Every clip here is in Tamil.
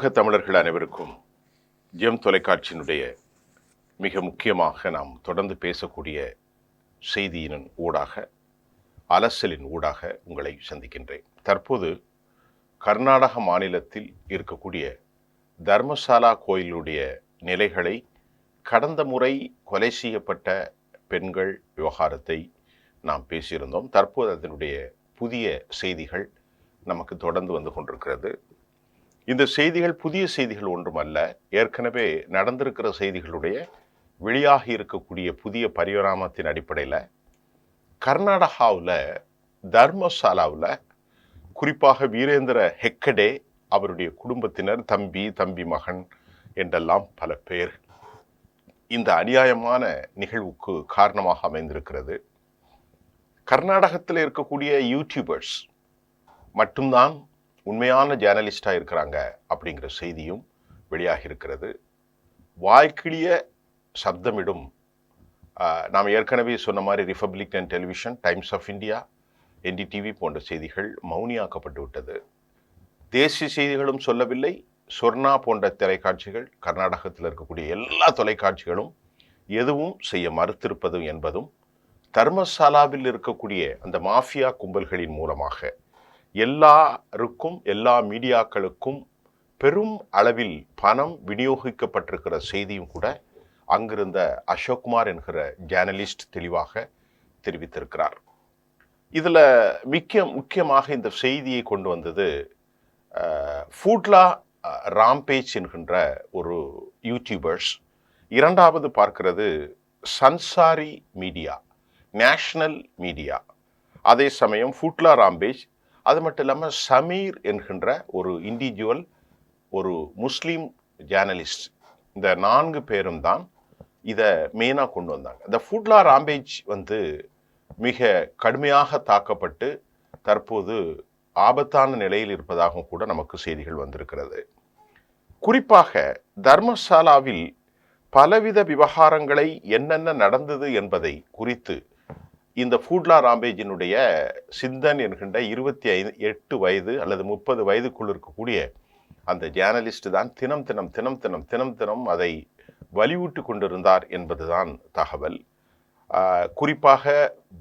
உலக தமிழர்கள் அனைவருக்கும் ஜெம் தொலைக்காட்சியினுடைய மிக முக்கியமாக நாம் தொடர்ந்து பேசக்கூடிய செய்தியின் ஊடாக அலசலின் ஊடாக உங்களை சந்திக்கின்றேன். தற்போது கர்நாடக மாநிலத்தில் இருக்கக்கூடிய தர்மசாலா கோயிலுடைய நிலைகளை கடந்த முறை கொலை செய்யப்பட்ட பெண்கள் விவகாரத்தை நாம் பேசியிருந்தோம். தற்போது அதனுடைய புதிய செய்திகள் நமக்கு தொடர்ந்து வந்து கொண்டிருக்கிறது. இந்த செய்திகள் புதிய செய்திகள் ஒன்றுமல்ல. ஏற்கனவே நடந்திருக்கிற செய்திகளுடைய வெளியாகி இருக்கக்கூடிய புதிய பரிணாமத்தின் அடிப்படையில் கர்நாடகாவில் தர்மசாலாவில் குறிப்பாக வீரேந்திர ஹெக்கடே அவருடைய குடும்பத்தினர் தம்பி தம்பி மகன் என்றெல்லாம் பல பேர் இந்த அநியாயமான நிகழ்வுக்கு காரணமாக அமைந்திருக்கிறது. கர்நாடகத்தில் இருக்கக்கூடிய யூடியூபர்ஸ் மட்டும்தான் உண்மையான ஜேர்னலிஸ்டாக இருக்கிறாங்க அப்படிங்கிற செய்தியும் வெளியாகி இருக்கிறது வாய்க்கிளிய சப்தமிடும் நாம் ஏற்கனவே சொன்ன மாதிரி Republican television Times of India NDTV போன்ற செய்திகள் மௌனியாக்கப்பட்டு விட்டது. தேசிய செய்திகளும் சொல்லவில்லை. சொர்ணா போன்ற தொலைக்காட்சிகள் கர்நாடகத்தில் இருக்கக்கூடிய எல்லா தொலைக்காட்சிகளும் எதுவும் செய்ய மறுத்திருப்பது என்பதும் தர்மசாலாவில் இருக்கக்கூடிய அந்த மாஃபியா கும்பல்களின் மூலமாக எல்லாருக்கும் எல்லா மீடியாக்களுக்கும் பெரும் அளவில் பணம் விநியோகிக்கப்பட்டிருக்கிற செய்தியும் கூட அங்கிருந்த அசோக்குமார் என்கிற ஜேர்னலிஸ்ட் தெளிவாக தெரிவித்திருக்கிறார். இதில் முக்கிய முக்கியமாக இந்த செய்தியை கொண்டு வந்தது ஃபூட்லா ராம்பேஜ் என்கின்ற ஒரு யூடியூபர்ஸ் இரண்டாவது பார்க்கிறது சன்சாரி மீடியா நேஷனல் மீடியா. அதே சமயம் ஃபுட்லா ராம்பேஜ் அது மட்டும் இல்லாமல் சமீர் என்கின்ற ஒரு இண்டிவிஜுவல் ஒரு முஸ்லீம் ஜேர்னலிஸ்ட் இந்த நான்கு பேரும் தான் இதை மெயினாக கொண்டு வந்தாங்க. இந்த ஃபுட்லா ராம்பேஜ் வந்து மிக கடுமையாக தாக்கப்பட்டு தற்போது ஆபத்தான நிலையில் இருப்பதாகவும் கூட நமக்கு செய்திகள் வந்திருக்கிறது. குறிப்பாக தர்மசாலாவில் பலவித விவகாரங்களை என்னென்ன நடந்தது என்பதை குறித்து இந்த ஃபூட்லா ராம்பேஜினுடைய சிந்தன் என்கின்ற இருபத்தி ஐந்து எட்டு வயது அல்லது முப்பது வயதுக்குள் இருக்கக்கூடிய அந்த ஜேர்னலிஸ்ட் தான் தினம் தினம் தினம் தினம் தினம் தினம் அதை வலியூட்டு கொண்டிருந்தார் என்பதுதான் தகவல். குறிப்பாக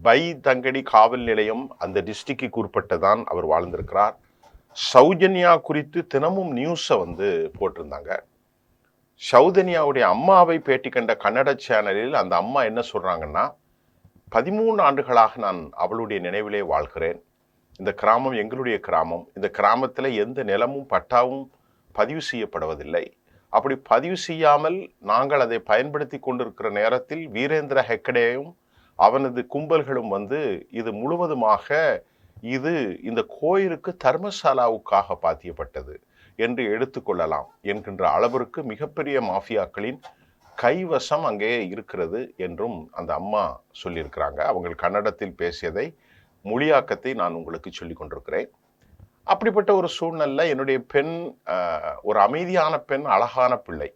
பை தங்கடி காவல் நிலையம் அந்த டிஸ்ட்ரிக்டுக்கு உட்பட்டு அவர் வாழ்ந்திருக்கிறார். சௌஜன்யா குறித்து தினமும் நியூஸை வந்து போட்டிருந்தாங்க. சௌதன்யாவுடைய அம்மாவை பேட்டி கண்ட கன்னட சேனலில் அந்த அம்மா என்ன சொல்கிறாங்கன்னா பதிமூணு ஆண்டுகளாக நான் அவளுடைய நினைவிலே வாழ்கிறேன். இந்த கிராமம் எங்களுடைய கிராமம். இந்த கிராமத்தில் எந்த நிலமும் பட்டாவும் பதிவு செய்யப்படுவதில்லை. அப்படி பதிவு செய்யாமல் நாங்கள் அதை பயன்படுத்தி கொண்டிருக்கிற நேரத்தில் வீரேந்திர ஹெக்கடேயும் அவனது கும்பல்களும் வந்து இது முழுவதுமாக இது இந்த கோயிலுக்கு தர்மசாலாவுக்காக பாத்தியப்பட்டது என்று எடுத்துக்கொள்ளலாம் என்கின்ற அளவிற்கு மிகப்பெரிய மாஃபியாக்களின் கைவசம் அங்கே இருக்கிறது என்றும் அந்த அம்மா சொல்லியிருக்கிறாங்க. அவங்கள் கன்னடத்தில் பேசியதை மொழியாக்கத்தை நான் உங்களுக்கு சொல்லி கொண்டிருக்கிறேன். அப்படிப்பட்ட ஒரு சூழ்நிலை என்னுடைய பெண் ஒரு அமைதியான பெண் அழகான பிள்ளை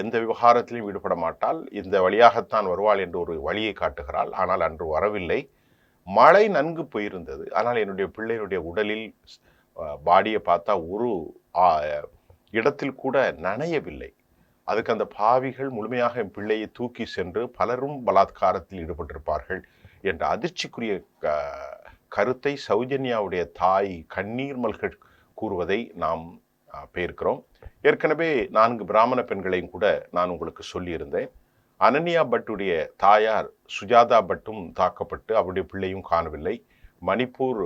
எந்த விவகாரத்திலும் ஈடுபட மாட்டாள். இந்த வழியாகத்தான் வருவாள் என்று ஒரு வழியை காட்டுகிறாள். ஆனால் அன்று வரவில்லை. மழை நன்கு போயிருந்தது ஆனால் என்னுடைய பிள்ளையினுடைய உடலில் பாடியை பார்த்தா ஒரு இடத்தில் கூட நனையவில்லை. அதுக்கு அந்த பாவிகள் முழுமையாக என் பிள்ளையை தூக்கி சென்று பலரும் பலாத்காரத்தில் ஈடுபட்டிருப்பார்கள் என்ற அதிர்ச்சிக்குரிய கருத்தை சௌஜன்யாவுடைய தாய் கண்ணீர் மல்கள் கூறுவதை நாம் பெயர்க்கிறோம் ஏற்கனவே நான்கு பிராமண பெண்களையும் கூட நான் உங்களுக்கு சொல்லியிருந்தேன். அனன்யா பட்டுடைய தாயார் சுஜாதா பட்டும் தாக்கப்பட்டு அவருடைய பிள்ளையும் காணவில்லை. மணிப்பூர்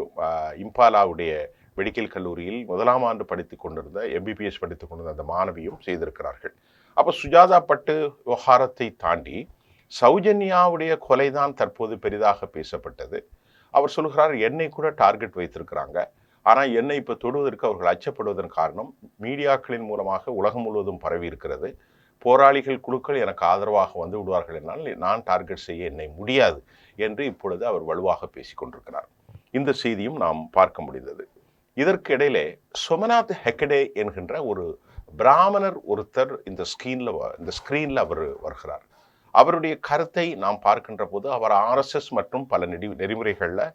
இம்பாலாவுடைய மெடிக்கல் கல்லூரியில் முதலாம் ஆண்டு படித்துக் கொண்டிருந்த எம்பிபிஎஸ் படித்துக் கொண்டிருந்த அந்த மாணவியும் செய்திருக்கிறார்கள். அப்போ சுஜாதா பட்டு விவகாரத்தை தாண்டி சௌஜன்யாவுடைய கொலை தான் தற்போது பெரிதாக பேசப்பட்டது. அவர் சொல்கிறார் என்னை கூட டார்கெட் வைத்திருக்கிறாங்க. ஆனால் என்னை இப்போ தொடுவதற்கு அவர்கள் அச்சப்படுவதன் காரணம் மீடியாக்களின் மூலமாக உலகம் முழுவதும் பரவி இருக்கிறது. போராளிகள் குழுக்கள் எனக்கு ஆதரவாக வந்து விடுவார்கள் என்னால் நான் டார்கெட் செய்ய என்னை முடியாது என்று இப்பொழுது அவர் வலுவாக பேசிக் கொண்டிருக்கிறார். இந்த செய்தியும் நாம் பார்க்க முடிந்தது. இதற்கு இடையிலே சோமநாத் ஹெக்கடே என்கின்ற ஒரு பிராமணர் ஒருத்தர் இந்த ஸ்கிரீன்ல இந்த ஸ்க்ரீனில் அவர் வருகிறார். அவருடைய கருத்தை நாம் பார்க்கின்ற போது அவர் ஆர்எஸ்எஸ் மற்றும் பல நெடி நெறிமுறைகளில்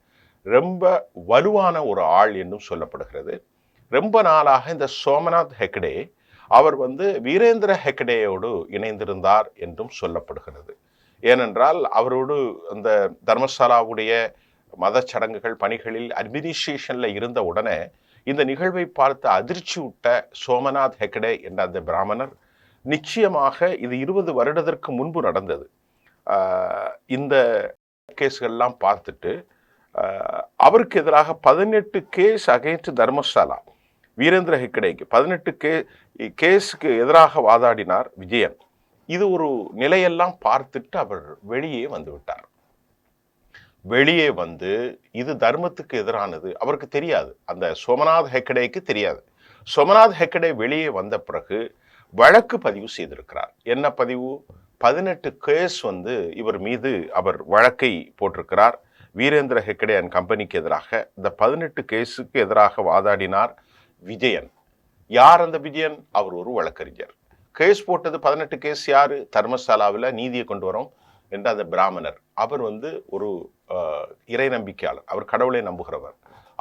ரொம்ப வலுவான ஒரு ஆள் என்றும் சொல்லப்படுகிறது. ரொம்ப நாளாக இந்த சோமநாத் ஹெக்டே அவர் வந்து வீரேந்திர ஹெக்டேயோடு இணைந்திருந்தார் என்றும் சொல்லப்படுகிறது. ஏனென்றால் அவரோடு அந்த தர்மசாலாவுடைய மத சடங்குகள் பணிகளில் அட்மினிஸ்ட்ரேஷனில் இருந்த உடனே இந்த நிகழ்வை பார்த்து அதிர்ச்சி விட்ட சோமநாத் ஹெக்டே என்ற அந்த பிராமணர். நிச்சயமாக இது இருபது வருடத்திற்கு முன்பு நடந்தது. இந்த கேஸ்கள்லாம் பார்த்துட்டு அவருக்கு எதிராக பதினெட்டு கேஸ் அகைன்ஸ்ட் தர்மசாலா வீரேந்திர ஹெக்கடேக்கு பதினெட்டு கே கேஸுக்கு எதிராக வாதாடினார் விஜயன். இது ஒரு நிலையெல்லாம் பார்த்துட்டு அவர் வெளியே வந்து விட்டார். வெளியே வந்து இது தர்மத்துக்கு எதிரானது. அவருக்கு தெரியாது. அந்த சோமநாத் ஹெக்கடேக்கு தெரியாது. சோமநாத் ஹெக்கடே வெளியே வந்த பிறகு வழக்கு பதிவு செய்திருக்கிறார். என்ன பதிவு? பதினெட்டு கேஸ் வந்து இவர் மீது அவர் வழக்கை போட்டிருக்கிறார். வீரேந்திர ஹெக்கடே அண்ட் கம்பெனிக்கு எதிராக. இந்த பதினெட்டு கேஸுக்கு எதிராக வாதாடினார் விஜயன். யார் அந்த விஜயன்? அவர் ஒரு வழக்கறிஞர். கேஸ் போட்டது பதினெட்டு கேஸ் யார்? தர்மசாலாவில் நீதியை கொண்டு வரோம். என்ற அந்த பிராமணர். அவர் வந்து ஒரு இறை நம்பிக்கையாளர். அவர் கடவுளை நம்புகிறவர்.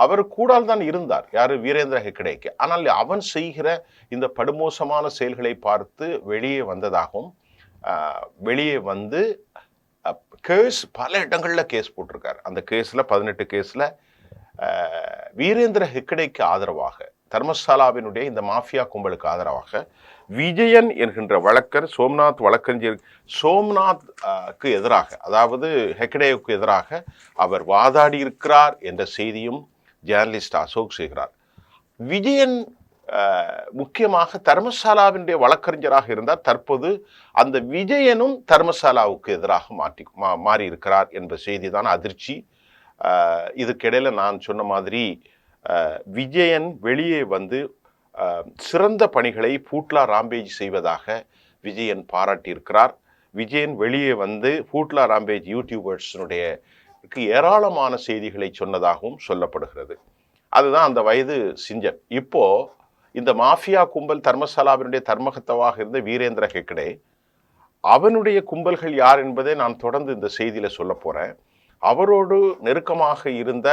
அவர் கூடால் தான் இருந்தார். யாரு? வீரேந்திர ஹெக்கடேக்கு ஆனால் அவன் செய்கிற இந்த படுமோசமான செயல்களை பார்த்து வெளியே வந்ததாகவும் வெளியே வந்து கேஸ் பல இடங்களில் கேஸ் போட்டிருக்கார். அந்த கேஸில் பதினெட்டு கேஸில் வீரேந்திர ஹெக்கடேக்கு ஆதரவாக தர்மசாலாவினுடைய இந்த மாஃபியா கும்பலுக்கு ஆதரவாக விஜயன் என்கின்ற வழக்கர் சோம்நாத் வழக்கறிஞர் சோம்நாத் க்கு எதிராக அதாவது ஹெக்கடேவுக்கு எதிராக அவர் வாதாடி இருக்கிறார் என்ற செய்தியும் ஜேர்னலிஸ்ட் அசோக் செய்கிறார். விஜயன் முக்கியமாக தர்மசாலாவினுடைய வழக்கறிஞராக இருந்தார். தற்போது அந்த விஜயனும் தர்மசாலாவுக்கு எதிராக மாற்றி மா மாறி இருக்கிறார் என்ற செய்தி தான் அதிர்ச்சி இதுக்கிடையில் நான் சொன்ன மாதிரி விஜயன் வெளியே வந்து சிறந்த பணிகளை பூட்லா ராம்பேஜ் செய்வதாக விஜயன் பாராட்டியிருக்கிறார். விஜயன் வெளியே வந்து பூட்லா ராம்பேஜ் யூடியூபர்ஸினுடைய ஏராளமான செய்திகளை சொன்னதாகவும் சொல்லப்படுகிறது. அதுதான் அந்த வயது சிஞ்சன். இப்போது இந்த மாஃபியா கும்பல் தர்மசாலாவினுடைய தர்மகத்தவாக இருந்த வீரேந்திர ஹெக்டே அவனுடைய கும்பல்கள் யார் என்பதை நான் தொடர்ந்து இந்த செய்தியில் சொல்ல போகிறேன் அவரோடு நெருக்கமாக இருந்த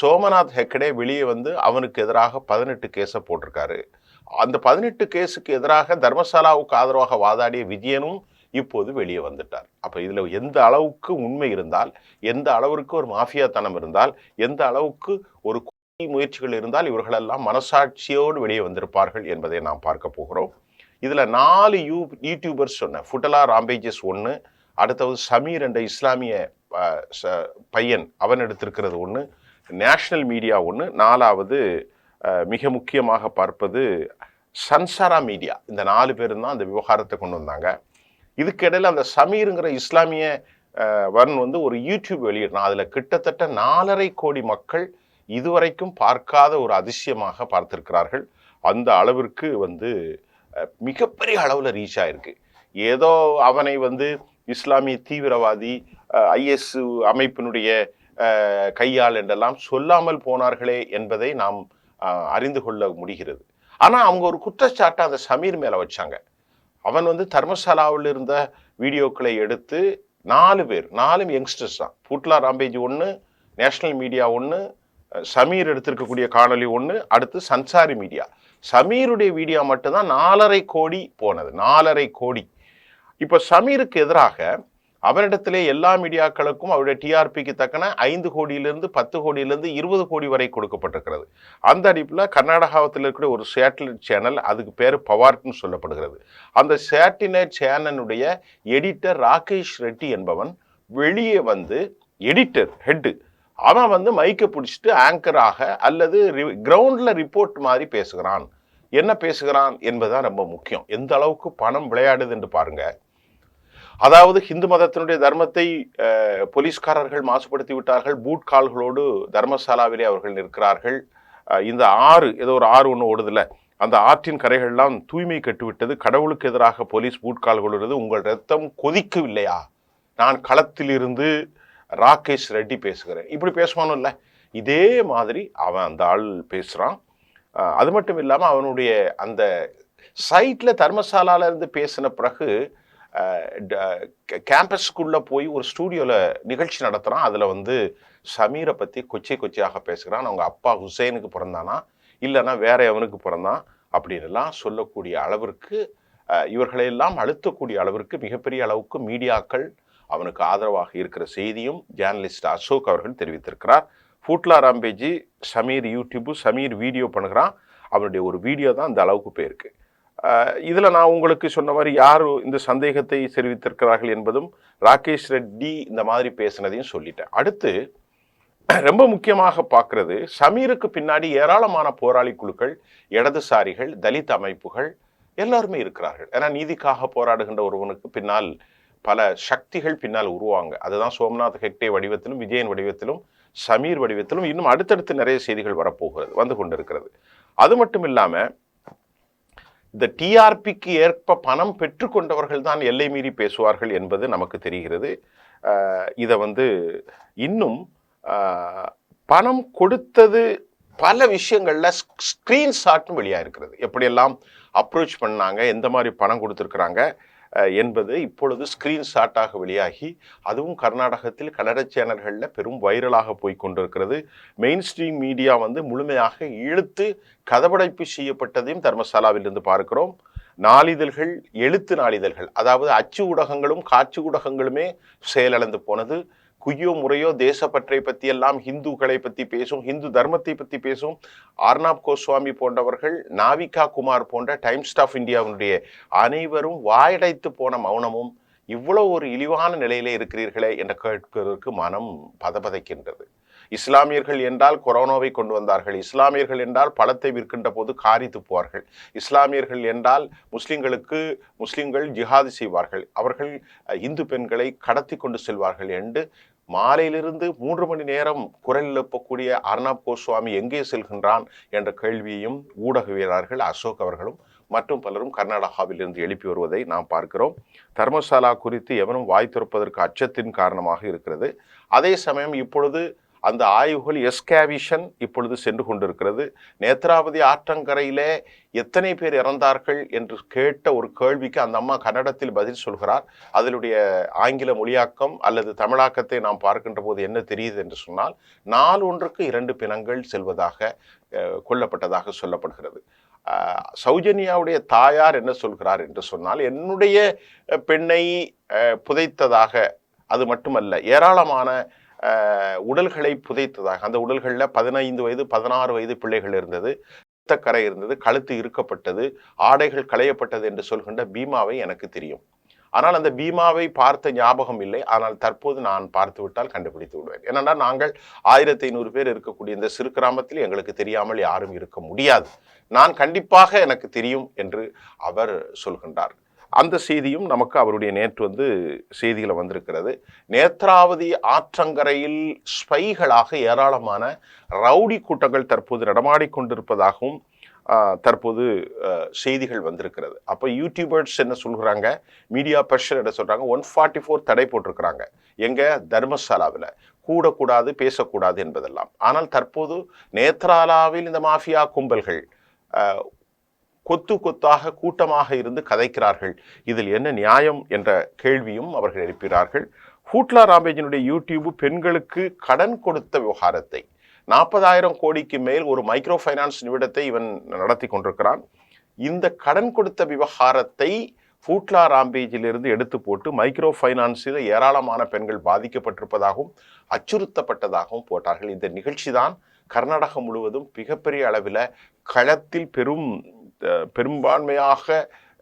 சோமநாத் ஹெக்கடே வெளியே வந்து அவனுக்கு எதிராக பதினெட்டு கேஸை போட்டிருக்காரு. அந்த பதினெட்டு கேஸுக்கு எதிராக தர்மசாலாவுக்கு ஆதரவாக வாதாடிய விஜயனும் இப்போது வெளியே வந்துட்டார். அப்போ இதில் எந்த அளவுக்கு உண்மை இருந்தால் எந்த அளவிற்கு ஒரு மாஃபியாத்தனம் இருந்தால் எந்த அளவுக்கு ஒரு கொலை முயற்சிகள் இருந்தால் இவர்களெல்லாம் மனசாட்சியோடு வெளியே வந்திருப்பார்கள் என்பதை நாம் பார்க்க போகிறோம். இதில் நாலு யூ யூடியூபர்ஸ் சொன்னேன். ஃபுட்டலா ராம்பேஜஸ் ஒன்று அடுத்தது சமீர் என்ற இஸ்லாமிய ச- பையன் அவன் எடுத்திருக்கிறது ஒன்று நேஷ்னல் மீடியா ஒன்று நாலாவது மிக முக்கியமாக பார்ப்பது சன்சாரா மீடியா. இந்த நாலு பேரும் தான் அந்த விவகாரத்தை கொண்டு வந்தாங்க. இதுக்கிடையில் அந்த சமீருங்கிற இஸ்லாமிய அஹ், வந்து ஒரு யூடியூப் வெளியிடுறான். அதில் கிட்டத்தட்ட நாலரை கோடி மக்கள் இதுவரைக்கும் பார்க்காத ஒரு அதிசயமாக பார்த்திருக்கிறார்கள். அந்த அளவிற்கு வந்து மிகப்பெரிய அளவில் ரீச் ஆயிருக்கு. ஏதோ அவனை வந்து இஸ்லாமிய தீவிரவாதி ஐஎஸ் அமைப்பினுடைய கையால் கையாள் என்றெல்லாம் சொல்லாமல் போனார்களே என்பதை நாம் அறிந்து கொள்ள முடிகிறது. ஆனால் அவங்க ஒரு குற்றச்சாட்டை அந்த சமீர் மேலே வச்சாங்க. அவன் வந்து தர்மசாலாவில் இருந்த வீடியோக்களை எடுத்து நாலு பேர் நாலும் யங்ஸ்டர்ஸ் தான். புட்லா ராம்பேஜ் ஒன்று நேஷனல் மீடியா ஒன்று சமீர் எடுத்திருக்கக்கூடிய காணொளி ஒன்று அடுத்து சன்சாரி மீடியா. சமீருடைய வீடியோ மட்டும்தான் நாலரை கோடி போனது நாலரை கோடி. இப்போ சமீருக்கு எதிராக அவரிடத்திலே எல்லா மீடியாக்களுக்கும் அவருடைய டிஆர்பிக்கு தக்கன ஐந்து கோடியிலிருந்து பத்து கோடியிலிருந்து இருபது கோடி வரை கொடுக்கப்பட்டிருக்கிறது. அந்த அடிப்பில் கர்நாடகாவத்தில் இருக்கிற ஒரு சேட்டலைட் சேனல் அதுக்கு பேர் பவார்ட்னு சொல்லப்படுகிறது. அந்த சேட்டிலைட் சேனலுடைய எடிட்டர் ராகேஷ் ரெட்டி என்பவன் வெளியே வந்து எடிட்டர் ஹெட்டு அவன் வந்து மைக்கை பிடிச்சிட்டு ஆங்கராக அல்லது கிரவுண்டில் ரிப்போர்ட் மாதிரி பேசுகிறான். என்ன பேசுகிறான் என்பதுதான் ரொம்ப முக்கியம். எந்த அளவுக்கு பணம் விளையாடுது என்று பாருங்கள் அதாவது ஹிந்து மதத்தினுடைய தர்மத்தை போலீஸ்காரர்கள் மாசுபடுத்தி விட்டார்கள். பூட் கால்களோடு தர்மசாலாவிலே அவர்கள் நிற்கிறார்கள். இந்த ஆறு ஏதோ ஒரு ஆறு ஒன்று ஓடுதில்ல அந்த ஆற்றின் கரைகள்லாம் தூய்மை கட்டுவிட்டது. கடவுளுக்கு எதிராக போலீஸ் பூட் கால்களோடு உங்கள் ரத்தம் கொதிக்கவில்லையா? நான் களத்திலிருந்து ராகேஷ் ரெட்டி பேசுகிறேன். இப்படி பேசுவானோ இல்லை இதே மாதிரி அவன் அந்த ஆள் பேசுகிறான் அது மட்டும் இல்லாமல் அவனுடைய அந்த சைட்டில் தர்மசாலாவிலேருந்து பேசின பிறகு கேம்பஸ்க்குள்ளே போய் ஒரு ஸ்டூடியோவில் நிகழ்ச்சி நடத்துகிறான் அதில் வந்து சமீரை பற்றி கொச்சை கொச்சையாக பேசுகிறான். அவங்க அப்பா ஹுசைனுக்கு பிறந்தானா? இல்லைன்னா வேற எவனுக்கு பிறந்தான்? அப்படின்லாம் சொல்லக்கூடிய அளவிற்கு இவர்களையெல்லாம் அழுத்தக்கூடிய அளவிற்கு மிகப்பெரிய அளவுக்கு மீடியாக்கள் அவனுக்கு ஆதரவாக இருக்கிற செய்தியும் ஜேர்னலிஸ்ட் அசோக் அவர்கள் தெரிவித்திருக்கிறார். ஃபூட்லா ராம்பேஜி சமீர் யூடியூப்பு சமீர் வீடியோ பண்ணுகிறான். அவனுடைய ஒரு வீடியோ தான் இந்த அளவுக்கு போயிருக்கு. இதில் நான் உங்களுக்கு சொன்ன மாதிரி யார் இந்த சந்தேகத்தை தெரிவித்திருக்கிறார்கள் என்பதும் ராகேஷ் ரெட்டி இந்த மாதிரி பேசினதையும் சொல்லிட்டேன். அடுத்து ரொம்ப முக்கியமாக பார்க்குறது சமீருக்கு பின்னாடி ஏராளமான போராளி குழுக்கள் இடதுசாரிகள் தலித் அமைப்புகள் எல்லாருமே இருக்கிறார்கள். ஏன்னா நீதிக்காக போராடுகின்ற ஒருவனுக்கு பின்னால் பல சக்திகள் பின்னால் உருவாங்க. அதுதான் சோம்நாத் ஹெக்டே வடிவத்திலும் விஜயன் வடிவத்திலும் சமீர் வடிவத்திலும் இன்னும் அடுத்தடுத்து நிறைய செய்திகள் வரப்போகிறது வந்து கொண்டிருக்கிறது. அது மட்டும் இல்லாமல் இந்த டிஆர்பிக்கு ஏற்ப பணம் பெற்றுக்கொண்டவர்கள் தான் எல்லை மீறி பேசுவார்கள் என்பது நமக்கு தெரிகிறது. இதை வந்து இன்னும் பணம் கொடுத்தது பல விஷயங்களில் ஸ்க்ரீன்ஷாட்டும் வெளியாக இருக்கிறது எப்படியெல்லாம் அப்ரோச் பண்ணாங்க எந்த மாதிரி பணம் கொடுத்துருக்குறாங்க என்பது இப்பொழுது ஸ்க்ரீன் ஷாட்டாக வெளியாகி அதுவும் கர்நாடகத்தில் கன்னட சேனல்களில் பெரும் வைரலாக போய் கொண்டிருக்கிறது. மெயின் ஸ்ட்ரீம் மீடியா வந்து முழுமையாக இழுத்து கதவடைப்பு செய்யப்பட்டதையும் தர்மசாலாவிலிருந்து பார்க்கிறோம். நாளிதழ்கள் எழுத்து நாளிதழ்கள் அதாவது அச்சு ஊடகங்களும் காட்சி ஊடகங்களுமே செயலிழந்து போனது. குய்யோ முறையோ தேசப்பற்றை பற்றி எல்லாம் ஹிந்துக்களை பற்றி பேசும் ஹிந்து தர்மத்தை பற்றி பேசும் ஆர்னாப் கோஸ்வாமி போன்றவர்கள் நாவிகா குமார் போன்ற டைம்ஸ் ஆஃப் இந்தியாவினுடைய அனைவரும் வாயடைத்து போன மௌனமும் இவ்வளோ ஒரு இழிவான நிலையிலே இருக்கிறீர்களே என்று கேட்கிறதுக்கு மனம் பதபதைக்கின்றது. இஸ்லாமியர்கள் என்றால் கொரோனாவை கொண்டு வந்தார்கள். இஸ்லாமியர்கள் என்றால் பழத்தை விற்கின்ற போது காரி துப்புவார்கள். இஸ்லாமியர்கள் என்றால் முஸ்லிம்களுக்கு முஸ்லிம்கள் ஜிஹாது செய்வார்கள். அவர்கள் இந்து பெண்களை கடத்தி கொண்டு செல்வார்கள் என்று மாலையிலிருந்து மூன்று மணி நேரம் குரல் எழுப்பக்கூடிய அர்ணாப் கோஸ்வாமி எங்கே செல்கின்றான் என்ற கேள்வியையும் ஊடகவியலாளர்கள் அசோக் அவர்களும் மற்றும் பலரும் கர்நாடகாவிலிருந்து எழுப்பி வருவதை நாம் பார்க்கிறோம். தர்மசாலா குறித்து எவனும் வாய் திறப்பதற்கு அச்சத்தின் காரணமாக இருக்கிறது. அதே சமயம் இப்பொழுது அந்த ஆய்வுகள் எஸ்கேவிஷன் இப்பொழுது சென்று கொண்டிருக்கிறது. நேத்ராவதி ஆற்றங்கரையிலே எத்தனை பேர் இறந்தார்கள் என்று கேட்ட ஒரு கேள்விக்கு அந்த அம்மா கன்னடத்தில் பதில் சொல்கிறார். அதனுடைய ஆங்கில மொழியாக்கம் அல்லது தமிழாக்கத்தை நாம் பார்க்கின்ற போது என்ன தெரியுது என்று சொன்னால் நாள் ஒன்றுக்கு இரண்டு பிணங்கள் செல்வதாக கொல்லப்பட்டதாக சொல்லப்படுகிறது. சௌஜன்யாவுடைய தாயார் என்ன சொல்கிறார் என்று சொன்னால் என்னுடைய பெண்ணை புதைத்ததாக அது மட்டுமல்ல ஏராளமான உடல்களை புதைத்ததாக. அந்த உடல்களில் பதினைந்து வயது பதினாறு வயது பிள்ளைகள் இருந்தது. கரை இருந்தது கழுத்து இறுக்கப்பட்டது ஆடைகள் களையப்பட்டது என்று சொல்கின்ற பீமாவை எனக்கு தெரியும். ஆனால் அந்த பீமாவை பார்த்த ஞாபகம் இல்லை. ஆனால் தற்போது நான் பார்த்து விட்டால் கண்டுபிடித்து விடுவேன். ஏனென்றால் நாங்கள் ஆயிரத்தி ஐநூறு பேர் இருக்கக்கூடிய இந்த சிறு கிராமத்தில் எங்களுக்கு தெரியாமல் யாரும் இருக்க முடியாது. நான் கண்டிப்பாக எனக்கு தெரியும் என்று அவர் சொல்கின்றார். அந்த செய்தியும் நமக்கு அவருடைய நேற்று வந்து செய்திகளை வந்திருக்கிறது. நேத்ராவதி ஆற்றங்கரையில் ஸ்பைகளாக ஏராளமான ரவுடி கூட்டங்கள் தற்போது நடமாடி கொண்டிருப்பதாகவும் தற்போது செய்திகள் வந்திருக்கிறது. அப்போ யூடியூபர்ஸ் என்ன சொல்கிறாங்க மீடியா பர்ஷன் என்ன சொல்கிறாங்க ஒன் ஃபார்ட்டி ஃபோர் தடை போட்டிருக்கிறாங்க. எங்கே? தர்மசாலாவில். கூடக்கூடாது பேசக்கூடாது என்பதெல்லாம். ஆனால் தற்போது நேத்ராலாவில் இந்த மாஃபியா கும்பல்கள் கொத்து கொத்தாக கூட்டமாக இருந்து கதைக்கிறார்கள். இதில் என்ன நியாயம் என்ற கேள்வியும் அவர்கள் எழுப்பினார்கள். ஹூட்லா ராம்பேஜினுடைய யூடியூப் பெண்களுக்கு கடன் கொடுத்த விவகாரத்தை. நாற்பதாயிரம் கோடிக்கு மேல் ஒரு மைக்ரோ ஃபைனான்ஸ் நிமிடத்தை இவன் நடத்தி கொண்டிருக்கிறான். இந்த கடன் கொடுத்த விவகாரத்தை ஃபூட்லா ராம்பேஜிலிருந்து எடுத்து போட்டு மைக்ரோ ஃபைனான்ஸில் ஏராளமான பெண்கள் பாதிக்கப்பட்டிருப்பதாகவும் அச்சுறுத்தப்பட்டதாகவும் போட்டார்கள். இந்த நிகழ்ச்சி தான் கர்நாடகம் முழுவதும் மிகப்பெரிய அளவில் களத்தில் பெரும் பெரும்பான்மையாக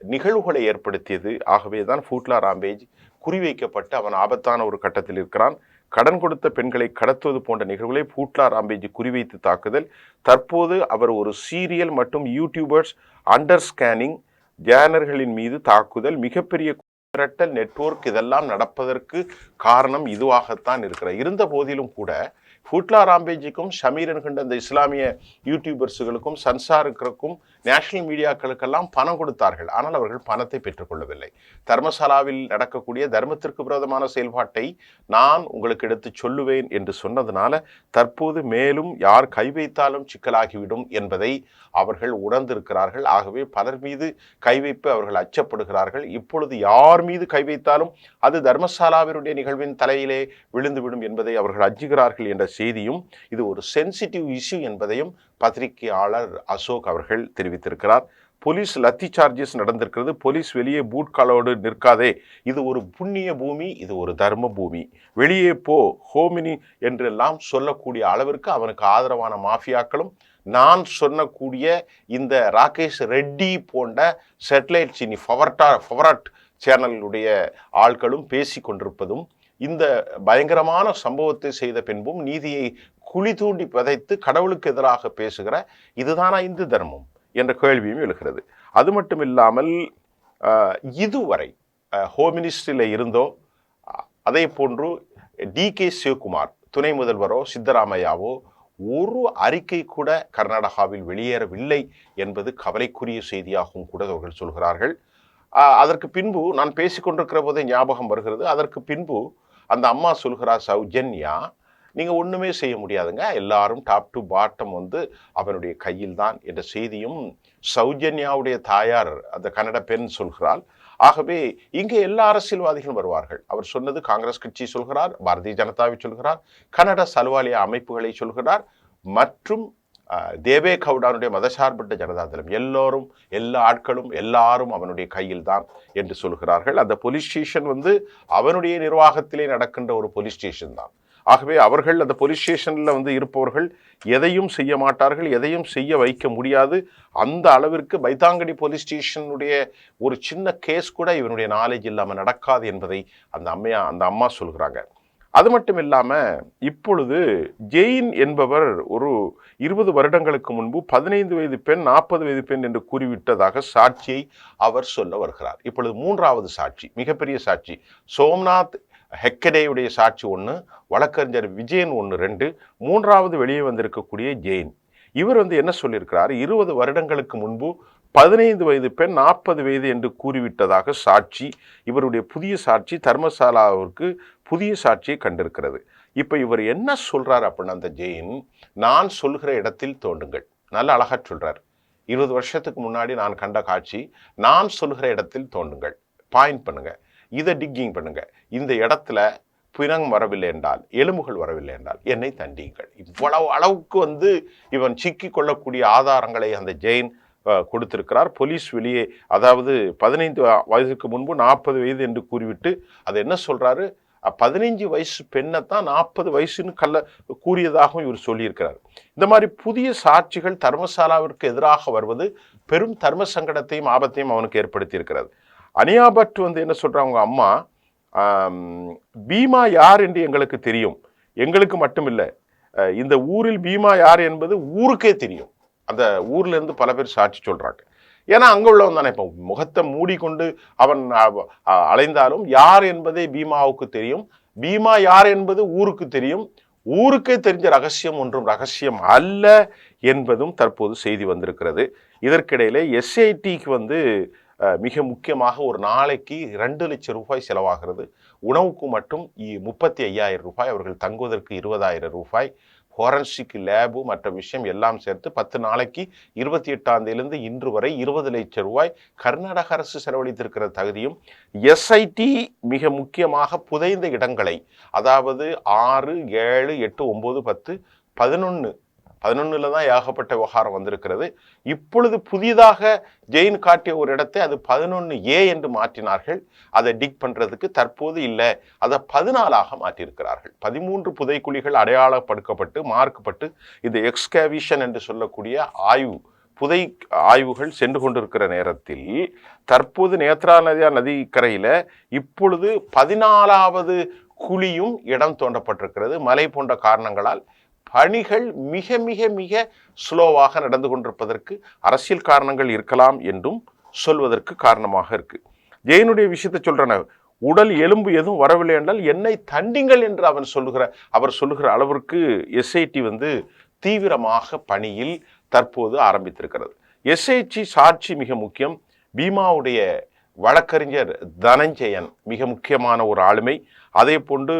நிகழ்வுகளை ஏற்படுத்தியது. ஆகவே தான் ஃபூட்லா ராம்பேஜ் குறிவைக்கப்பட்டு அவன் ஆபத்தான ஒரு கட்டத்தில் இருக்கிறான். கடன் கொடுத்த பெண்களை கடத்துவது போன்ற நிகழ்வுகளை பூட்லா ராம்பேஜ் குறிவைத்து தாக்குதல். தற்போது அவர் ஒரு சீரியல் மற்றும் யூடியூபர்ஸ் அண்டர் ஸ்கேனிங் ஜேனர்களின் மீது தாக்குதல். மிகப்பெரிய மிரட்டல் நெட்வொர்க் இதெல்லாம் நடப்பதற்கு காரணம் இதுவாகத்தான் இருக்கிற. இருந்த போதிலும் கூட ஃபுட்லா ராம்பேஜிக்கும் ஷமீர் என்கின்ற அந்த இஸ்லாமிய யூடியூபர்ஸுகளுக்கும் சன்சாருக்கிறக்கும் நேஷனல் மீடியாக்களுக்கெல்லாம் பணம் கொடுத்தார்கள். ஆனால் அவர்கள் பணத்தை பெற்றுக்கொள்ளவில்லை. தர்மசாலாவில் நடக்கக்கூடிய தர்மத்திற்கு விரோதமான செயல்பாட்டை நான் உங்களுக்கு எடுத்து சொல்லுவேன் என்று சொன்னதுனால தற்போது மேலும் யார் கை வைத்தாலும் சிக்கலாகிவிடும் என்பதை அவர்கள் உணர்ந்திருக்கிறார்கள். ஆகவே பலர் மீது கை வைப்பு அவர்கள் அச்சப்படுகிறார்கள். இப்பொழுது யார் மீது கை வைத்தாலும் அது தர்மசாலாவினுடைய நிகழ்வின் தலையிலே விழுந்துவிடும் என்பதை அவர்கள் அஞ்சுகிறார்கள் என்ற செய்தியும் இது ஒரு சென்சிட்டிவ் இஷ்யூ என்பதையும் பத்திரிகையாளர் அசோக் அவர்கள் தெரிவித்திருக்கிறார். போலீஸ் லத்தி சார்ஜஸ் நடந்திருக்கிறது. போலீஸ் வெளியே பூட் காலோடு நிற்காதே. இது ஒரு புண்ணிய பூமி இது ஒரு தர்ம பூமி. வெளியே போ ஹோமினி என்றெல்லாம் சொல்லக்கூடிய அளவிற்கு அவனுக்கு ஆதரவான மாஃபியாக்களும் நான் சொன்னக்கூடிய இந்த ராகேஷ் ரெட்டி போன்ற சேட்டலைட் சினி ஃபவர்டா ஃபவராட் சேனலுடைய ஆட்களும் பேசி கொண்டிருப்பதும் இந்த பயங்கரமான சம்பவத்தை செய்த பின்பும் நீதியை குழி தூண்டி புதைத்து கடவுளுக்கு எதிராக பேசுகிற இதுதானா இந்து தர்மம் என்ற கேள்வியும் எழுகிறது. அது மட்டும் இல்லாமல் இதுவரை ஹோமினிஸ்டில் இருந்தோ அதே போன்று டி கே சிவகுமார் துணை முதல்வரோ சித்தராமையாவோ ஒரு அறிக்கை கூட கர்நாடகாவில் வெளியேறவில்லை என்பது கவலைக்குரிய செய்தியாகவும் கூட அவர்கள் சொல்கிறார்கள். அதற்கு பின்பு நான் பேசிக்கொண்டிருக்கிற போதே ஞாபகம் வருகிறது. அதற்கு பின்பு அந்த அம்மா சொல்கிறார் சௌஜன்யா நீங்கள் ஒன்றுமே செய்ய முடியாதுங்க. எல்லாரும் டாப் டு பாட்டம் வந்து அவனுடைய கையில் தான் என்ற செய்தியும் சௌஜன்யாவுடைய தாயார் அந்த கன்னட பெண் சொல்கிறாள். ஆகவே இங்கே எல்லா அரசியல்வாதிகளும் வருவார்கள். அவர் சொன்னது காங்கிரஸ் கட்சி சொல்கிறார் பாரதிய ஜனதாவை சொல்கிறார் கன்னட சல்வாலிய அமைப்புகளை சொல்கிறார் மற்றும் தேவே கவுடானுடைய மதசார்பற்ற ஜனதாதளம் எல்லோரும் எல்லா ஆட்களும் எல்லாரும் அவனுடைய கையில் தான் என்று சொல்கிறார்கள். அந்த போலீஸ் ஸ்டேஷன் வந்து அவனுடைய நிர்வாகத்திலே நடக்கின்ற ஒரு போலீஸ் ஸ்டேஷன் தான். ஆகவே அவர்கள் அந்த போலீஸ் ஸ்டேஷனில் வந்து இருப்பவர்கள் எதையும் செய்ய மாட்டார்கள் எதையும் செய்ய வைக்க முடியாது. அந்த அளவிற்கு பைத்தாங்கடி போலீஸ் ஸ்டேஷனுடைய ஒரு சின்ன கேஸ் கூட இவனுடைய நாலேஜ் இல்லாமல் நடக்காது என்பதை அந்த அம்மையா அந்த அம்மா சொல்கிறாங்க. அது மட்டும் இல்லாமல் இப்பொழுது ஜெயின் என்பவர் ஒரு இருபது வருடங்களுக்கு முன்பு பதினைந்து வயது பெண் நாற்பது வயது பெண் என்று கூறிவிட்டதாக சாட்சியை அவர் சொல்ல வருகிறார். இப்பொழுது மூன்றாவது சாட்சி மிகப்பெரிய சாட்சி. சோம்நாத் ஹெக்கடேயுடைய சாட்சி ஒன்று வழக்கறிஞர் விஜயன் ஒன்று ரெண்டு மூன்றாவது வெளியே வந்திருக்கக்கூடிய ஜெயின். இவர் வந்து என்ன சொல்லியிருக்கிறார்? இருபது வருடங்களுக்கு முன்பு பதினைந்து வயது பெண் நாற்பது வயது என்று கூறிவிட்டதாக சாட்சி இவருடைய புதிய சாட்சி தர்மசாலாவிற்கு புதிய சாட்சியை கண்டிருக்கிறது. இப்போ இவர் என்ன சொல்கிறார் அப்படின்னா அந்த ஜெயின் நான் சொல்கிற இடத்தில் தோண்டுங்கள். நல்ல அழகாக சொல்கிறார் இருபது வருஷத்துக்கு முன்னாடி நான் கண்ட காட்சி நான் சொல்கிற இடத்தில் தோண்டுங்கள். பாயிண்ட் பண்ணுங்கள் இதை டிக்கிங் பண்ணுங்க. இந்த இடத்துல பிணம் வரவில்லை என்றால் எலும்புகள் வரவில்லை என்றால் என்னை தண்டியுங்கள். இவ்வளவு அளவுக்கு வந்து இவன் சிக்கி கொள்ளக்கூடிய ஆதாரங்களை அந்த ஜெயின் கொடுத்திருக்கிறார். போலீஸ் வெளியே அதாவது பதினைந்து வயதுக்கு முன்பு நாற்பது வயது என்று கூறிவிட்டு அது என்ன சொல்கிறாரு பதினைஞ்சு வயசு பெண்ணை தான் நாற்பது வயசுன்னு கல்ல கூறியதாகவும் இவர் சொல்லியிருக்கிறார். இந்த மாதிரி புதிய சாட்சிகள் தர்மசாலாவிற்கு எதிராக வருவது பெரும் தர்ம சங்கடத்தையும் ஆபத்தையும் அவனுக்கு ஏற்படுத்தியிருக்கிறது. அனியா பட் வந்து என்ன சொல்கிறாங்க அவங்க அம்மா பீமா யார் என்று எங்களுக்கு தெரியும். எங்களுக்கு மட்டும் இல்லை இந்த ஊரில் பீமா யார் என்பது ஊருக்கே தெரியும். அந்த ஊர்லேருந்து பல பேர் சாட்சி சொல்கிறாங்க ஏன்னா அங்கே உள்ளவன் தானே. இப்போ முகத்தை மூடிக்கொண்டு அவன் அலைந்தாலும் யார் என்பதே பீமாவுக்கு தெரியும். பீமா யார் என்பது ஊருக்கு தெரியும். ஊருக்கே தெரிஞ்ச ரகசியம் ஒன்றும் ரகசியம் அல்ல என்பதும் தற்போது செய்தி வந்திருக்கிறது. இதற்கிடையிலே எஸ்ஐடிக்கு வந்து மிக முக்கியமாக ஒரு நாளைக்கு ரெண்டு லட்சம் ரூபாய் செலவாகிறது. உணவுக்கு மட்டும் இ- முப்பத்தி ஐயாயிரம் ரூபாய் அவர்கள் தங்குவதற்கு இருபதாயிரம் ரூபாய். ஃபோரன்சிக் லேபு மற்ற விஷயம் எல்லாம் சேர்த்து பத்து நாளைக்கு இருபத்தி எட்டாம் இன்று வரை இருபது லட்சம் ரூபாய் கர்நாடக அரசு செலவழித்திருக்கிற தகுதியும் எஸ்ஐடி மிக முக்கியமாக புதைந்த இடங்களை அதாவது ஆறு ஏழு எட்டு ஒம்பது பத்து பதினொன்று பதினொன்றில் தான் ஏகப்பட்ட விவகாரம் வந்திருக்கிறது. இப்பொழுது புதிதாக ஜெயின் காட்டிய ஒரு இடத்தை அது பதினொன்று ஏ என்று மாற்றினார்கள். அதை டிக் பண்ணுறதுக்கு தற்போது இல்லை. அதை பதினாலாக மாற்றியிருக்கிறார்கள். பதிமூன்று புதைக்குழிகள் அடையாளப்படுத்தப்பட்டு மார்க்கப்பட்டு இந்த எக்ஸ்கேவிஷன் என்று சொல்லக்கூடிய ஆய்வு புதை ஆய்வுகள் சென்று கொண்டிருக்கிற நேரத்தில் தற்போது நேத்ரா நதியா நதிக்கரையில் இப்பொழுது பதினாலாவது குழியும் இடம் தோண்டப்பட்டிருக்கிறது. மலை போன்ற காரணங்களால் பணிகள் மிக மிக மிக ஸ்லோவாக நடந்து கொண்டிருப்பதற்கு அரசியல் காரணங்கள் இருக்கலாம் என்றும் சொல்வதற்கு காரணமாக இருக்குது ஜெயினுடைய விஷயத்தை சொல்கிறன உடல் எலும்பு எதுவும் வரவில்லை என்றால் என்னை தண்டிங்கள் என்று அவன் சொல்லுகிற அவர் சொல்லுகிற அளவிற்கு எஸ்ஐடி வந்து தீவிரமாக பணியில் தற்போது ஆரம்பித்திருக்கிறது. எஸ்ஐடி சாட்சி மிக முக்கியம். பீமாவுடைய வழக்கறிஞர் தனஞ்சயன் மிக முக்கியமான ஒரு ஆளுமை. அதே போன்று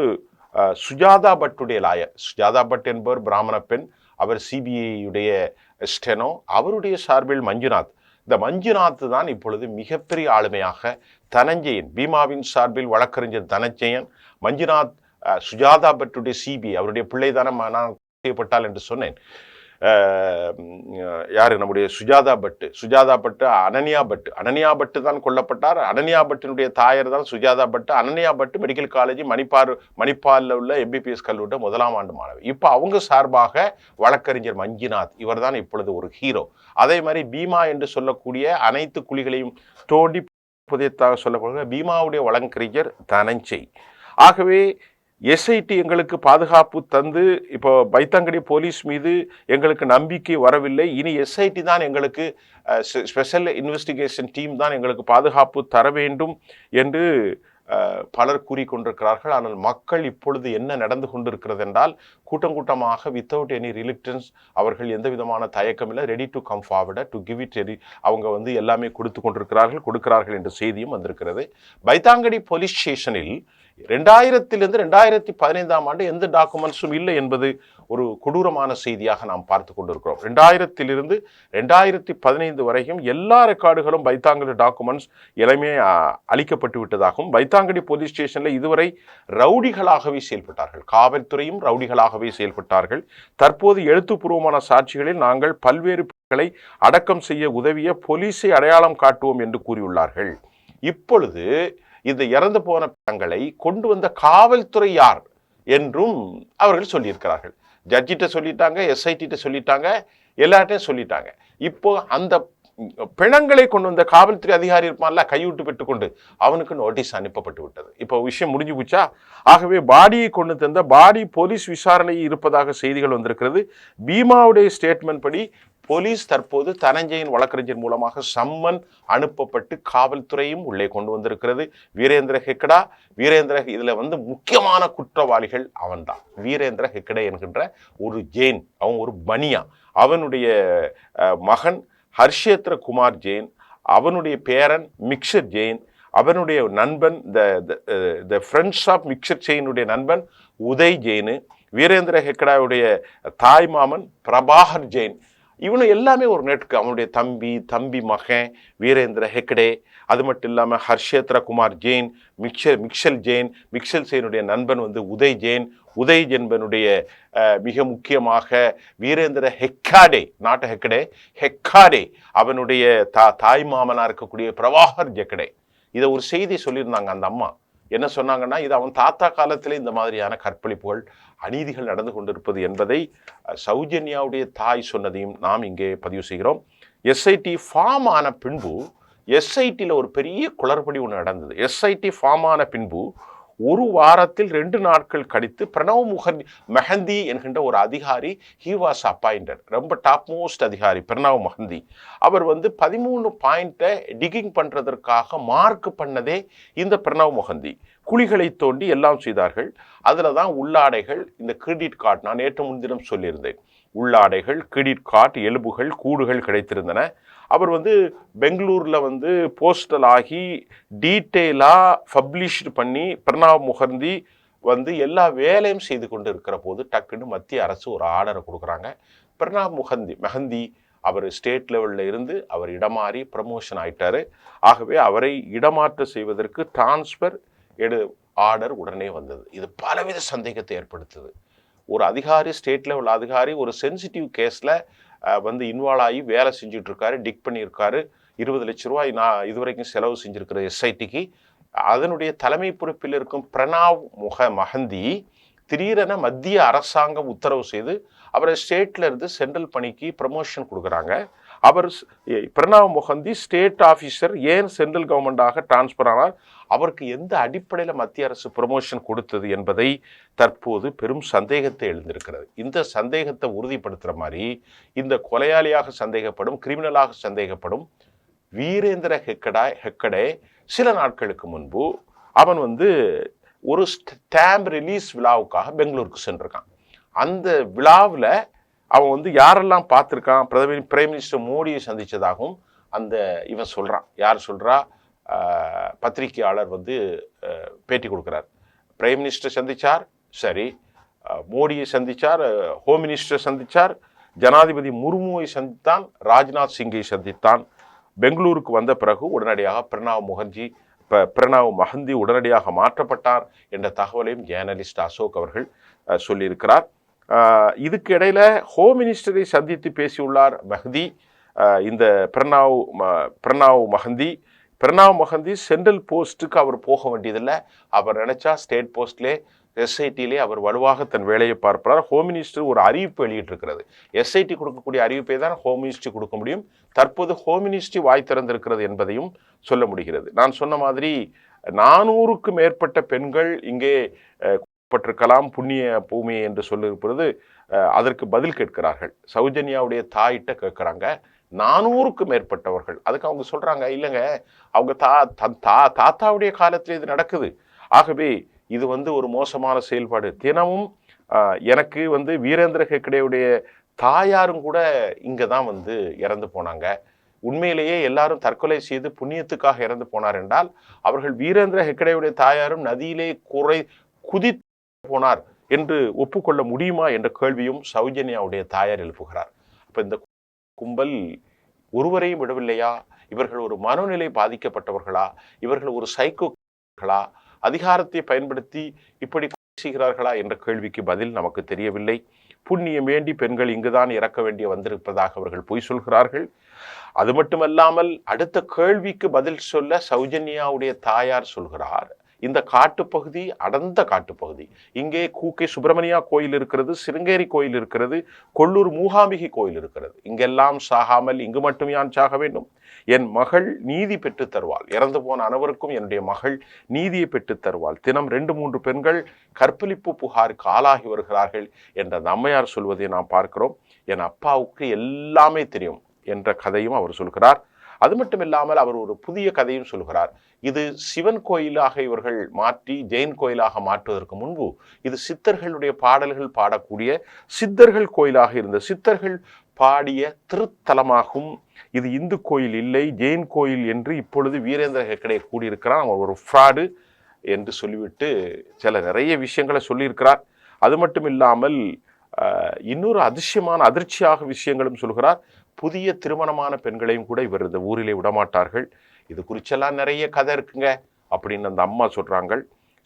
சுஜாதா பட்டுடைய லாயர். சுஜாதா பட் என்பவர் பிராமண பெண் அவர் சிபிஐயுடைய ஸ்டெனோ அவருடைய சார்பில் மஞ்சுநாத். இந்த மஞ்சுநாத் தான் இப்பொழுது மிகப்பெரிய ஆளுமையாக தனஞ்சயன் பீமாவின் சார்பில் வழக்கறிஞர் தனஞ்சயன் மஞ்சுநாத் சுஜாதா பட்டுடைய சிபிஐ அவருடைய பிள்ளைதான நான் செய்யப்பட்டால் என்று சொன்னேன். யார்? நம்முடைய சுஜாதா பட்டு. சுஜாதா பட்டு அனன்யா பட்டு. அனன்யா பட்டு தான் கொல்லப்பட்டார். அனன்யா பட்டினுடைய தாயர் தான் சுஜாதா பட்டு. அனன்யா பட்டு மெடிக்கல் காலேஜ் மணிப்பார் மணிப்பாலில் உள்ள எம்பிபிஎஸ் கல்லூரிட்ட முதலாம் ஆண்டு மாணவி. இப்போ அவங்க சார்பாக வழக்கறிஞர் மஞ்சுநாத் இவர்தான் இப்பொழுது ஒரு ஹீரோ அதே மாதிரி பீமா என்று சொல்லக்கூடிய அனைத்து குழிகளையும் தோண்டி புதையத்தாக சொல்லப்படுகிற பீமாவுடைய வழக்கறிஞர் தனஞ்செய். ஆகவே எஸ்ஐடி எங்களுக்கு பாதுகாப்பு தந்து இப்போ பைத்தங்கடி போலீஸ் மீது எங்களுக்கு நம்பிக்கை வரவில்லை. இனி எஸ்ஐடி தான் எங்களுக்கு ஸ்பெஷல் இன்வெஸ்டிகேஷன் டீம் தான் எங்களுக்கு பாதுகாப்பு தர வேண்டும் என்று பலர் கூறிக்கொண்டிருக்கிறார்கள். ஆனால் மக்கள் இப்பொழுது என்ன நடந்து கொண்டிருக்கிறது என்றால் கூட்டம் கூட்டமாக வித்தவுட் எனி ரிலிக்டன்ஸ் அவர்கள் எந்த விதமான தயக்கமில்லை ready to come forward to give it ready அவங்க வந்து எல்லாமே கொடுத்து கொண்டிருக்கிறார்கள் கொடுக்கிறார்கள் என்ற செய்தியும் வந்திருக்கிறது. பைத்தாங்கடி போலீஸ் ஸ்டேஷனில் ரெண்டாயிரத்திலிருந்து ரெண்டாயிரத்தி பதினைந்தாம் ஆண்டு எந்த டாக்குமெண்ட்ஸும் இல்லை என்பது ஒரு கொடூரமான செய்தியாக நாம் பார்த்து கொண்டிருக்கிறோம். ரெண்டாயிரத்திலிருந்து ரெண்டாயிரத்தி பதினைந்து வரைக்கும் எல்லா ரெக்கார்டுகளும் பைத்தாங்கடி டாக்குமெண்ட்ஸ் எல்லாமே அளிக்கப்பட்டு விட்டதாகவும் பைத்தாங்கடி போலீஸ் ஸ்டேஷனில் இதுவரை ரவுடிகளாகவே செயல்பட்டார்கள். காவல்துறையும் ரவுடிகளாகவே செயல்பட்டார்கள். தற்போது எழுத்துப்பூர்வமான சாட்சிகளில் நாங்கள் பல்வேறு அடக்கம் செய்ய உதவிய போலீஸை அடையாளம் காட்டுவோம் என்று கூறியுள்ளார்கள். இப்பொழுது இந்த இறந்து போன படங்களை கொண்டு வந்த காவல்துறை யார் என்றும் அவர்கள் சொல்லியிருக்கிறார்கள். ஜட்ஜிட்ட சொல்லிட்டாங்க எஸ்ஐடிட்ட சொல்லிட்டாங்க எல்லார்ட்டையும் சொல்லிட்டாங்க. இப்போ அந்த பிணங்களை கொண்டு வந்த காவல்துறை அதிகாரி இருப்பான்ல கைவிட்டு பெற்றுக்கொண்டு அவனுக்கு நோட்டீஸ் அனுப்பப்பட்டு விட்டது. இப்போ விஷயம் முடிஞ்சு போச்சா? ஆகவே பாடியை கொண்டு தந்த பாடி போலீஸ் விசாரணை இருப்பதாக செய்திகள் வந்திருக்கிறது. பீமாவுடைய ஸ்டேட்மெண்ட் படி போலீஸ் தற்போது தனஞ்சயின் வழக்கறிஞர் மூலமாக சம்மன் அனுப்பப்பட்டு காவல்துறையும் உள்ளே கொண்டு வந்திருக்கிறது. வீரேந்திர ஹெக்கடா வீரேந்திர இதில் வந்து முக்கியமான குற்றவாளிகள் அவன்தான். வீரேந்திர ஹெக்கடே என்கின்ற ஒரு ஜெயின் அவன் ஒரு பனியா அவனுடைய மகன் ஹர்ஷேத்ர குமார் ஜெயின் அவனுடைய பேரன் மிக்சர் ஜெயின் அவனுடைய நண்பன் த த ஃப்ரெண்ட்ஸ் ஆஃப் மிக்சர் ஜெயினுடைய நண்பன் உதய் ஜெயின் வீரேந்திர ஹெக்கடாவுடைய தாய் மாமன் பிரபாகர் ஜெயின் இவனு எல்லாமே ஒரு நெட்க்கு அவனுடைய தம்பி தம்பி மகன் வீரேந்திர ஹெக்கடே அது மட்டும் இல்லாமல் ஹர்ஷேத்ர குமார் ஜெயின் மிக்சல் மிக்சல் ஜெயின் மிக்சல் ஜெயினுடைய நண்பன் வந்து உதய் ஜெயின். உதய் என்பனுடைய மிக முக்கியமாக வீரேந்திர ஹெக்காடே நாட்டு ஹெக்கடே ஹெக்காடே அவனுடைய தா தாய் மாமனாக இருக்கக்கூடிய பிரபாகர் ஜெக்கடே இதை ஒரு செய்தி சொல்லியிருந்தாங்க அந்த அம்மா. என்ன சொன்னாங்கன்னா இது அவன் தாத்தா காலத்திலே இந்த மாதிரியான கற்பழிப்புகள் அநீதிகள் நடந்து கொண்டிருப்பது என்பதை சௌஜன்யாவுடைய தாய் சொன்னதையும் நாம் இங்கே பதிவு செய்கிறோம். எஸ்ஐடி ஃபார்ம் ஆன பின்பு எஸ்ஐடியில் ஒரு பெரிய குளறுபடி ஒன்று நடந்தது. எஸ்ஐடி ஃபார்ம் ஆன பின்பு ஒரு வாரத்தில் ரெண்டு நாட்கள் கழித்து பிரணவ் முகர்ஜி மெஹந்தி என்கின்ற ஒரு அதிகாரி ஹி வாஸ் அப்பாயிண்டட் ரொம்ப டாப் மோஸ்ட் அதிகாரி பிரணவ் மஹந்தி. அவர் வந்து பதிமூணு பாயிண்ட்டை டிகிங் பண்ணுறதற்காக மார்க் பண்ணதே இந்த பிரணவ் முகந்தி குழிகளை தோண்டி எல்லாம் செய்தார்கள். அதில் தான் உள்ளாடைகள் இந்த கிரெடிட் கார்டு நான் நேற்று முன்தினம் சொல்லியிருந்தேன். உள்ளாடைகள் கிரெடிட் கார்டு எலும்புகள் கூடுகள் கிடைத்திருந்தன. அவர் வந்து பெங்களூரில் வந்து போஸ்டல் ஆகி டீட்டெயிலாக பப்ளிஷ்டு பண்ணி பிரணாப் முகர்ந்தி வந்து எல்லா வேலையும் செய்து கொண்டு இருக்கிற போது டக்குன்னு மத்திய அரசு ஒரு ஆர்டரை கொடுக்குறாங்க. பிரணாப் முகந்தி மெஹந்தி அவர் ஸ்டேட் லெவலில் இருந்து அவர் இடமாறி ப்ரமோஷன் ஆயிட்டார். ஆகவே அவரை இடமாற்றம் செய்வதற்கு டிரான்ஸ்ஃபர் எடு ஆர்டர் உடனே வந்தது. இது பலவித சந்தேகத்தை ஏற்படுத்துது. ஒரு அதிகாரி ஸ்டேட் லெவல் அதிகாரி ஒரு சென்சிட்டிவ் கேஸில் வந்து இன்வால்வ் ஆகி வேலை செஞ்சுட்டு இருக்காரு டிக் பண்ணியிருக்காரு. இருபது லட்ச ரூபாய் நான் இதுவரைக்கும் செலவு செஞ்சுருக்கிற எஸ்ஐடிக்கு அதனுடைய தலைமை பொறுப்பில் இருக்கும் பிரணாவ் முக மகந்தி திடீரென மத்திய அரசாங்கம் உத்தரவு செய்து அவரை ஸ்டேட்லேருந்து சென்ட்ரல் பணிக்கு ப்ரமோஷன் கொடுக்குறாங்க. அவர் பிரணாப் முகந்தி ஸ்டேட் ஆஃபீஸர் ஏன் சென்ட்ரல் கவர்மெண்டாக டிரான்ஸ்ஃபர் ஆனார்? அவருக்கு எந்த அடிப்படையில் மத்திய அரசு ப்ரொமோஷன் கொடுத்தது என்பதை தற்போது பெரும் சந்தேகத்தை எழுந்திருக்கிறது. இந்த சந்தேகத்தை உறுதிப்படுத்துகிற மாதிரி இந்த கொலையாளியாக சந்தேகப்படும் கிரிமினலாக சந்தேகப்படும் வீரேந்திர ஹெக்கடா ஹெக்கடே சில நாட்களுக்கு முன்பு அவன் வந்து ஒரு ஸ்டாம்ப் ரிலீஸ் விழாவுக்காக பெங்களூருக்கு சென்றிருக்கான். அந்த விழாவில் அவன் வந்து யாரெல்லாம் பார்த்துருக்கான்? பிரதமர் பிரைம் மினிஸ்டர் மோடியை சந்தித்ததாகவும் அந்த இவன் சொல்கிறான் யார் சொல்கிறா பத்திரிகையாளர் வந்து பேட்டி கொடுக்குறார். பிரைம் மினிஸ்டர் சந்தித்தார் சரி. மோடியை சந்திச்சார் ஹோம் மினிஸ்டர் சந்திச்சார். ஜனாதிபதி முர்முவை சந்தித்தான் ராஜ்நாத் சிங்கை சந்தித்தான். பெங்களூருக்கு வந்த பிறகு உடனடியாக பிரணாப் முகர்ஜி பிரணாவ் மஹந்தி உடனடியாக மாற்றப்பட்டார் என்ற தகவலையும் ஜேர்னலிஸ்ட் அசோக் அவர்கள் சொல்லியிருக்கிறார். இதுக்கு இடையில் ஹோம் மினிஸ்டரை சந்தித்து பேசியுள்ளார் மஹதி இந்த பிரணாவ் ம- பிரணாவ் மஹந்தி. பிரணாவ் மஹந்தி சென்ட்ரல் போஸ்ட்டுக்கு அவர் போக வேண்டியதில்லை. அவர் நினச்சா ஸ்டேட் போஸ்ட்லே எஸ்ஐடியிலே அவர் வலுவாக தன் வேலையை பார்ப்பார் ஹோம் மினிஸ்டர் ஒரு அறிவிப்பு வெளியிட்டிருக்கிறது. எஸ்ஐடி கொடுக்கக்கூடிய அறிவிப்பை தான் ஹோம் மினிஸ்ட்ரி கொடுக்க முடியும். தற்போது ஹோம் மினிஸ்ட்ரி வாய் திறந்திருக்கிறது என்பதையும் சொல்ல முடிகிறது. நான் சொன்ன மாதிரி நானூறுக்கு மேற்பட்ட பெண்கள் இங்கே பட்டிருக்கலாம் புண்ணிய பூமி என்று சொல்லியிருப்பது அதற்கு பதில் கேட்கிறார்கள். சௌஜன்யாவுடைய தாயிட்ட கேட்குறாங்க நானூறுக்கு மேற்பட்டவர்கள். அதுக்கு அவங்க சொல்கிறாங்க இல்லைங்க அவங்க தா தன் தா தாத்தாவுடைய காலத்தில் இது நடக்குது. ஆகவே இது வந்து ஒரு மோசமான செயல்பாடு. தினமும் எனக்கு வந்து வீரேந்திர ஹெக்கடேவுடைய தாயாரும் கூட இங்கே தான் வந்து இறந்து போனாங்க. உண்மையிலேயே எல்லாரும் தற்கொலை செய்து புண்ணியத்துக்காக இறந்து போனார் என்றால் அவர்கள் வீரேந்திர ஹெக்கடேவுடைய தாயாரும் நதியிலே குறை குதி போனார் என்று ஒப்புக்கொள்ள முடியுமா என்ற கேள்வியும் சௌஜன்யாவுடைய தாயார் எழுப்புகிறார். அப்போ இந்த கும்பல் ஒருவரையும் விடவில்லையா? இவர்கள் ஒரு மனநிலை பாதிக்கப்பட்டவர்களா? இவர்கள் ஒரு சைக்கோகளா அதிகாரத்தை பயன்படுத்தி இப்படி செய்கிறார்களா என்ற கேள்விக்கு பதில் நமக்கு தெரியவில்லை. புண்ணியம் வேண்டி பெண்கள் இங்குதான் இறக்க வேண்டிய வந்திருப்பதாக அவர்கள் பொய் சொல்கிறார்கள். அது மட்டுமல்லாமல் அடுத்த கேள்விக்கு பதில் சொல்ல சௌஜன்யாவுடைய தாயார் சொல்கிறார். இந்த காட்டுப்பகுதி அடர்ந்த காட்டுப்பகுதி. இங்கே கூக்கை சுப்பிரமணியா கோயில் இருக்கிறது சிருங்கேரி கோயில் இருக்கிறது கொல்லூர் மூகாம்பிகை கோயில் இருக்கிறது. இங்கெல்லாம் சாகாமல் இங்கு மட்டும் யான் சாக வேண்டும்? என் மகள் நீதி பெற்று தருவாள். இறந்து போன அனைவருக்கும் என்னுடைய மகள் நீதியை பெற்று தருவாள். தினம் ரெண்டு மூன்று பெண்கள் கற்பழிப்பு புகாருக்கு ஆளாகி வருகிறார்கள் என்ற நம்மையார் அம்மையார் சொல்வதை நாம் பார்க்கிறோம். என் அப்பாவுக்கு எல்லாமே தெரியும் என்ற கதையும் அவர் சொல்கிறார். அது மட்டும் இல்லாமல் அவர் ஒரு புதிய கதையும் சொல்கிறார் இது சிவன் கோயிலாக இவர்கள் மாற்றி ஜெயின் கோயிலாக மாற்றுவதற்கு முன்பு இது சித்தர்களுடைய பாடல்கள் பாடக்கூடிய சித்தர்கள் கோயிலாக இருந்த சித்தர்கள் பாடிய திருத்தலமாகும். இது இந்து கோயில் இல்லை ஜெயின் கோயில் என்று இப்பொழுது வீரேந்திர ஹெக்கடே கூடியிருக்கிறான் அவன் ஒரு ஃப்ராடு என்று சொல்லிவிட்டு சில நிறைய விஷயங்களை சொல்லியிருக்கிறார். அது மட்டும் இல்லாமல் இன்னொரு அதிசயமான அதிர்ச்சியாக விஷயங்களும் சொல்கிறார். புதிய திருமணமான பெண்களையும் கூட இவர் இந்த ஊரிலே விடமாட்டார்கள். இது குறிச்செல்லாம் நிறைய கதை இருக்குங்க. அப்படின்னு அந்த அம்மா சொல்கிறாங்க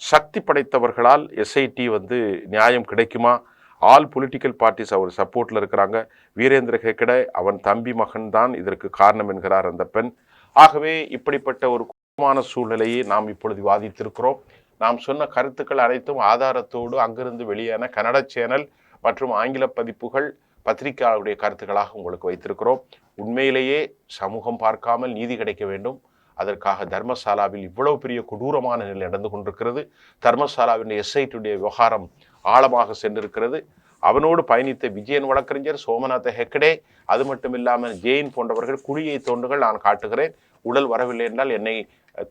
சக்தி படைத்தவர்களால் எஸ்ஐடி வந்து நியாயம் கிடைக்குமா? ஆல் பொலிட்டிக்கல் பார்ட்டிஸ் அவர் சப்போர்ட்டில் இருக்கிறாங்க. வீரேந்திர ஹெக்கடே அவன் தம்பி மகன் தான் இதற்கு காரணம் என்கிறார் அந்த பெண். ஆகவே இப்படிப்பட்ட ஒரு குழப்பமான சூழ்நிலையை நாம் இப்பொழுது வாதித்திருக்கிறோம் நாம் சொன்ன கருத்துக்கள் அனைத்தும் ஆதாரத்தோடு அங்கிருந்து வெளியான கன்னட சேனல் மற்றும் ஆங்கில பதிப்புகள் பத்திரிகையாளருடைய கருத்துக்களாக உங்களுக்கு வைத்திருக்கிறோம். உண்மையிலேயே சமூகம் பார்க்காமல் நீதி கிடைக்க வேண்டும். அதற்காக தர்மசாலாவில் இவ்வளவு பெரிய கொடூரமான நிலை நடந்து கொண்டிருக்கிறது. தர்மசாலாவின் எஸ்ஐடியுடைய விவகாரம் ஆழமாக சென்றிருக்கிறது. அவனோடு பயணித்த விஜயன் வழக்கறிஞர் சோமநாத ஹெக்கடே அது மட்டும் இல்லாமல் ஜெயின் போன்றவர்கள் குழியை தோண்டுகள் நான் காட்டுகிறேன். உடல் வரவில்லை என்றால் என்னை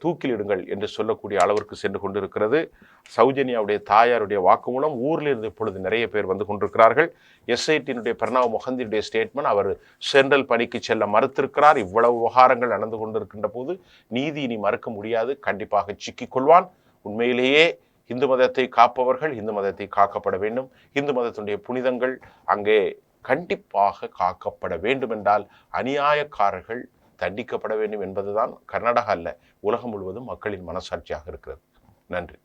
தூக்கிலிடுங்கள் என்று சொல்லக்கூடிய அளவிற்கு சென்று கொண்டிருக்கிறது. சௌஜன்யாவுடைய தாயாருடைய வாக்குமூலம் ஊரில் இருந்து இப்பொழுது நிறைய பேர் வந்து கொண்டிருக்கிறார்கள். எஸ்ஐடியினுடைய பிரணாப் முகந்தியுடைய ஸ்டேட்மெண்ட் அவர் சென்ட்ரல் பணிக்கு செல்ல மறுத்திருக்கிறார். இவ்வளவு விவகாரங்கள் நடந்து கொண்டிருக்கின்ற போது நீதி இனி மறுக்க முடியாது. கண்டிப்பாக சிக்கிக் கொள்வான். உண்மையிலேயே இந்து மதத்தை காப்பவர்கள் இந்து மதத்தை காக்கப்பட வேண்டும். இந்து மதத்தினுடைய புனிதங்கள் அங்கே கண்டிப்பாக காக்கப்பட வேண்டுமென்றால் அநியாயக்காரர்கள் தண்டிக்கப்பட வேண்டும் என்பதுதான் கர்நாடகா அல்ல உலகம் முழுவதும் மக்களின் மனசாட்சியாக இருக்கிறது. நன்றி.